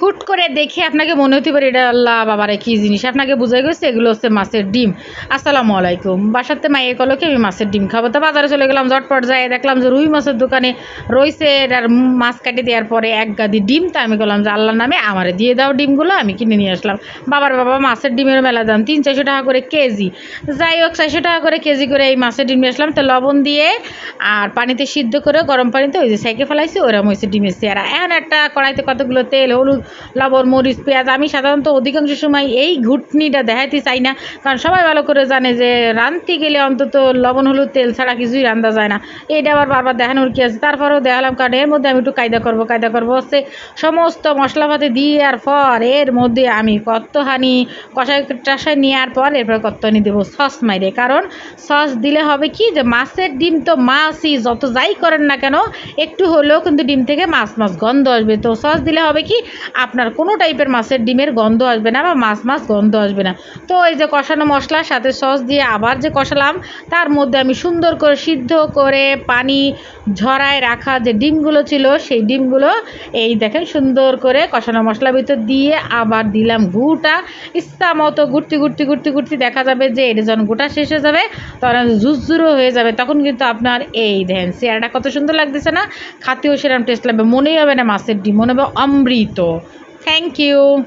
হুট করে দেখে আপনাকে মনে হতে পারে এটা আল্লাহ বাবারে কী জিনিস। আপনাকে বোঝাই গেছে, এগুলো হচ্ছে মাছের ডিম। আসসালামু আলাইকুম। বাসাতে মায়ের কলকে আমি মাছের ডিম খাব। তো বাজারে চলে গেলাম, ঝটপট যায় দেখলাম যে রুই মাছের দোকানে রয়েছে আর মাছ কাটি দেওয়ার পরে এক গাদি ডিম। তো আমি বললাম যে আল্লাহর নামে আমারে দিয়ে দাও ডিমগুলো, আমি কিনে নিয়ে আসলাম। বাবার বাবা মাছের ডিমের মেলা দাম তিন চারশো টাকা করে কেজি। যাই হোক, চারশো টাকা করে কেজি করে এই মাছের ডিম নিয়ে আসলাম। তো লবণ দিয়ে আর পানিতে সিদ্ধ করে গরম পানিতে ওই যে সাইকে ফেলাইছি ওরকম হয়েছে ডিমের চেহারা। এখন একটা কড়াইতে কতগুলো তেল, হলুদ লবণ, মরিচ, পেঁয়াজ, আমি সাধারণত অধিকাংশ সময় এই ঘুটনিটা দেখাইতে চাই না, কারণ সবাই ভালো করে জানে যে রাঁধতে গেলে অন্তত লবণ, হলুদ, তেল ছাড়া কিছুই রান্ধা যায় না। এইটা আবার বারবার দেখানোর কি আছে? তারপরেও দেখালাম, কারণ এর মধ্যে আমি একটু কায়দা করব কায়দা করব হচ্ছে সমস্ত মশলাপাতি দেওয়ার পর এর মধ্যে আমি কত্তহানি কষাই টষাই নেওয়ার পর এরপর কত্তহানি দেবো সস মাইরে। কারণ সস দিলে হবে কি যে মাছের ডিম তো মাছই, যত যাই করেন না কেন, একটু হলেও কিন্তু ডিম থেকে মাছ মাছ গন্ধ আসবে। তো সস দিলে হবে কি আপনার কোনো টাইপের মাছের ডিমের গন্ধ আসবে না বা মাছ মাছ গন্ধ আসবে না। তো এই যে কষানো মশলার সাথে সস দিয়ে আবার যে কষালাম, তার মধ্যে আমি সুন্দর করে সিদ্ধ করে পানি ঝরায় রাখা যে ডিমগুলো ছিল, সেই ডিমগুলো এই দেখেন সুন্দর করে কষানো মশলার ভিতর দিয়ে আবার দিলাম গুটা ইচ্ছা মতো ঘুরতে ঘুরতে ঘুরতে ঘুরতে দেখা যাবে যে এটা যখন গোটা শেষ হয়ে যাবে, তখন ঝুরঝুরো হয়ে যাবে। তখন কিন্তু আপনার এই দেখেন চেয়ারটা কত সুন্দর লাগতেছে না? খাতেও সেরকম টেস্ট লাগবে, মনেই হবে না মাছের ডিম, মনে হবে অমৃত। thank you.